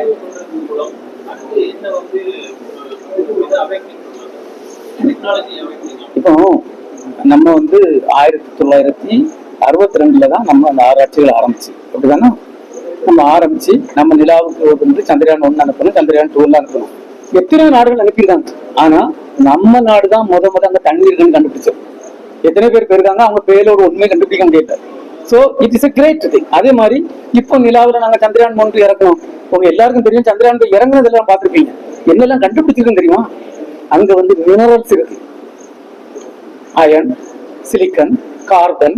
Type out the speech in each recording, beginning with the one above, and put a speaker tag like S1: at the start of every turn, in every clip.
S1: ஆய்வு மூலம் அடுத்து என்ன வந்து
S2: இப்போ நம்ம வந்து ஆயிரத்தி தொள்ளாயிரத்தி அறுபத்தி ரெண்டுல தான் நம்ம அந்த ஆராய்ச்சிகள் ஆரம்பிச்சு. அப்படிதானே? நம்ம ஆரம்பிச்சு நம்ம நிலாவுக்கு வந்து சந்திரயான் ஒன்னு அனுப்பணும் சந்திரயான் டூ அனுப்பணும். எத்தனை நாடுகள் அனுப்பியிருக்காங்க. ஆனா நம்ம நாடு தான் முத முத அந்த தண்ணீர்கள் இருக்குன்னு கண்டுபிடிச்சோம் எத்தனை பேர் போயிருக்காங்க அவங்க பேரோட ஒண்ணுமே கண்டுபிடிக்க முடியல. So it is a great thing அதே மாதிரி இப்போ நிலாவில் நாங்க சந்திரயான் மூன்று இறக்கணும். உங்க எல்லாருக்கும் தெரியும் சந்திரயான் போய் இறங்குனதெல்லாம் பார்த்துருப்பீங்க. என்னெல்லாம் கண்டுபிடிச்சிருக்குன்னு தெரியுமா? அங்க வந்து மினரல்ஸ் இருக்கு. அயன் சிலிக்கன் கார்பன்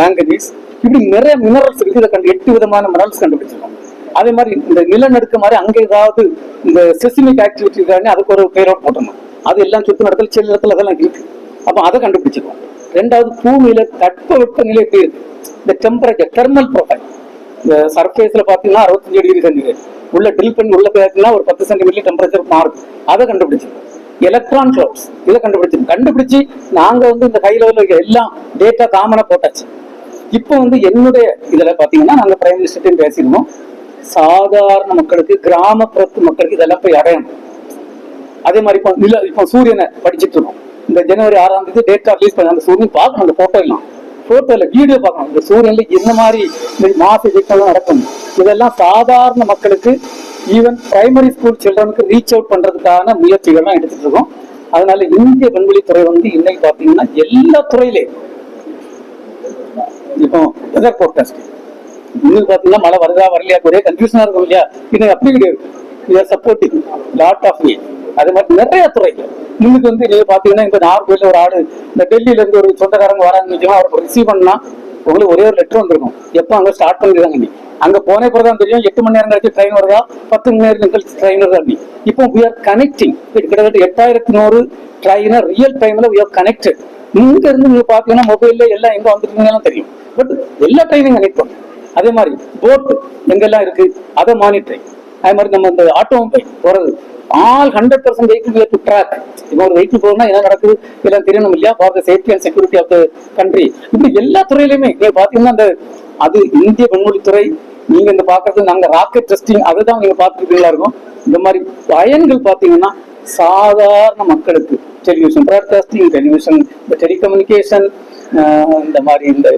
S2: மேங்கனீஸ் இப்படி நிறைய மினரல்ஸ் இருக்கு. இதை கண்டு எட்டு விதமான மினரல்ஸ் கண்டுபிடிச்சிருக்கோம். அதே மாதிரி இந்த நிலநடுக்க மாதிரி அங்க ஏதாவது இந்த செசிமிக் ஆக்டிவிட்டி இருக்காங்க அதுக்கு ஒரு பேரோட போட்டோம் அது எல்லாம் சுத்து நடத்தல் சில இடத்துல அதெல்லாம் இருக்கு. அப்ப அதை கண்டுபிடிச்சிருக்கோம். ரெண்டாவது பூமியில தட்பவெப்ப நிலை எப்படி இருக்கு? இந்த டெம்பரேச்சர் தெர்மல் ப்ரொஃபைல் இந்த சர்ஃபேஸ்ல பாத்தீங்கன்னா அறுபத்தஞ்சு டிகிரி சென்டிகிரேட் உள்ள ட்ரில் பண்ணி உள்ள போயிருக்குன்னா ஒரு பத்து சென்டிமீட்டர் டெம்பரேச்சர் மாறும். அதை கண்டுபிடிச்சிருக்கோம். எலக்ட்ரான் கிளவுட்ஸ் இதை கண்டுபிடிச்சு கண்டுபிடிச்சு நாங்க வந்து இந்த ஹை லெவலில் இருக்க எல்லாம் டேட்டா காமனா போட்டாச்சு. இப்போ வந்து என்னுடைய இதுல பாத்தீங்கன்னா நாங்க பிரைம் மினிஸ்டர்டையும் பேசியிருந்தோம். சாதாரண மக்களுக்கு கிராமப்புறத்து மக்களுக்கு இதெல்லாம் போய் அடையணும். அதே மாதிரி இப்போ நில இப்போ சூரியனை படிச்சிட்டு இருக்கோம். இந்த ஜனவரி ஆறாம் தேதி டேட்டா ரிலீஸ் பண்ண அந்த சூரியன் பார்க்கணும் அந்த போட்டோ எல்லாம். போட்டோல வீடியோ பார்க்கணும். இந்த சூரியன்ல என்ன மாதிரி இந்த மாச இயக்கம்லாம் நடக்கும்? இதெல்லாம் சாதாரண மக்களுக்கு ஈவன் பிரைமரி ஸ்கூல் சில்ட்ரனுக்கு ரீச் அவுட் பண்றதுக்கான முயற்சிகள்லாம் எடுத்துட்டு இருக்கோம். அதனால இந்திய விண்வெளித்துறை வந்து இன்னைக்கு பாத்தீங்கன்னா எல்லா துறையிலையும் இப்போ வெதர் போர்காஸ்ட் இன்னும் பாத்தீங்கன்னா மழை வருதா வரலையா ஒரே கன்ஃபியூஷனா இருக்கும் இல்லையா? இது அப்படி கிடையாது. சப்போர்ட்டிங் லாட் ஆஃப் வே அது மாதிரி நிறைய துறைகள். இன்னைக்கு வந்து நீங்க பாத்தீங்கன்னா இந்த நார்வேல ஒரு ஆடு இந்த டெல்லியில இருந்து ஒரு சொந்தக்காரங்க வராங்கன்னு வச்சுக்கோங்க அவருக்கு ரிசீவ் பண்ணா உங்களுக்கு ஒரே ஒரு லெட்டர் வந்திருக்கும். எப்போ அங்க ஸ்டார்ட் பண்ணிருக்காங்க நீ? அங்க போன பிறகு தான் தெரியும் எட்டு மணி நேரம் கழிச்சு ட்ரெயின் வருதா? பத்து மணி நேரம் கழிச்சு ட்ரெயின் வருதா நீ? இப்போ வி ஆர் கனெக்டிங் கிட்டத்தட்ட எட்டாயிரத்தி நூறு ட்ரெயினை ரியல் டைம்ல வி ஆர் கனெக்டட் இங்க இருந்து நீங்க பாத்தீங்கன்னா மொபைல்ல எல்லாம் எங்க வந்துருக்கீங்கன்னு தெரியும். பட் எல்லா ட்ரெயினையும் கனெக்ட் பண்ணும் அதே மாதிரி போட் எங்கெல்லாம் இருக்கு அதை மானிட்டரிங் அது மாதிரி நம்ம இந்த ஆட்டோமொபைல் போறது all hundred percent vehicle to track இப்போ ஒரு வெஹிக்கிள் போகணும்னா என்ன நடக்குது? எல்லாம் தெரியணும் இல்லையா? For the safety and security of the country இப்படி எல்லா துறையிலுமே நீங்க பாத்தீங்கன்னா அந்த அது இந்திய விண்வெளித்துறை நீங்க இந்த பாக்குறது நாங்க ராக்கெட் டெஸ்டிங் அதுதான் நீங்க பார்த்துருக்கீங்களா இருக்கும்? இந்த மாதிரி பயன்கள் பாத்தீங்கன்னா சாதாரண மக்களுக்கு டெலிவிஷன் ப்ராட்காஸ்டிங் டெலிவிஷன் டெலிகம்யூனிகேஷன் இந்த மாதிரி இந்த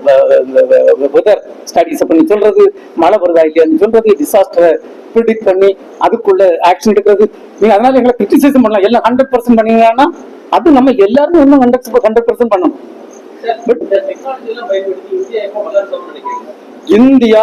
S2: வெதர் ஸ்டடிஸ் பண்ணி சொல்றது மழை வருதா இல்லையான்னு சொல்றது டிசாஸ்டரை ப்ரிடிக்ட் பண்ணி அதுக்குள்ள ஆக்ஷன் எடுக்கிறது. நீங்க அதனால எங்களை கிரிட்டிசைசம் பண்ணலாம். எல்லாம் ஹண்ட்ரட் பர்சன்ட் பண்ணீங்கன்னா அது நம்ம எல்லாருமே இன்னும் ஹண்ட்ரட் ஹண்ட்ரட் பர்சன்ட் பண்ணணும். இந்தியா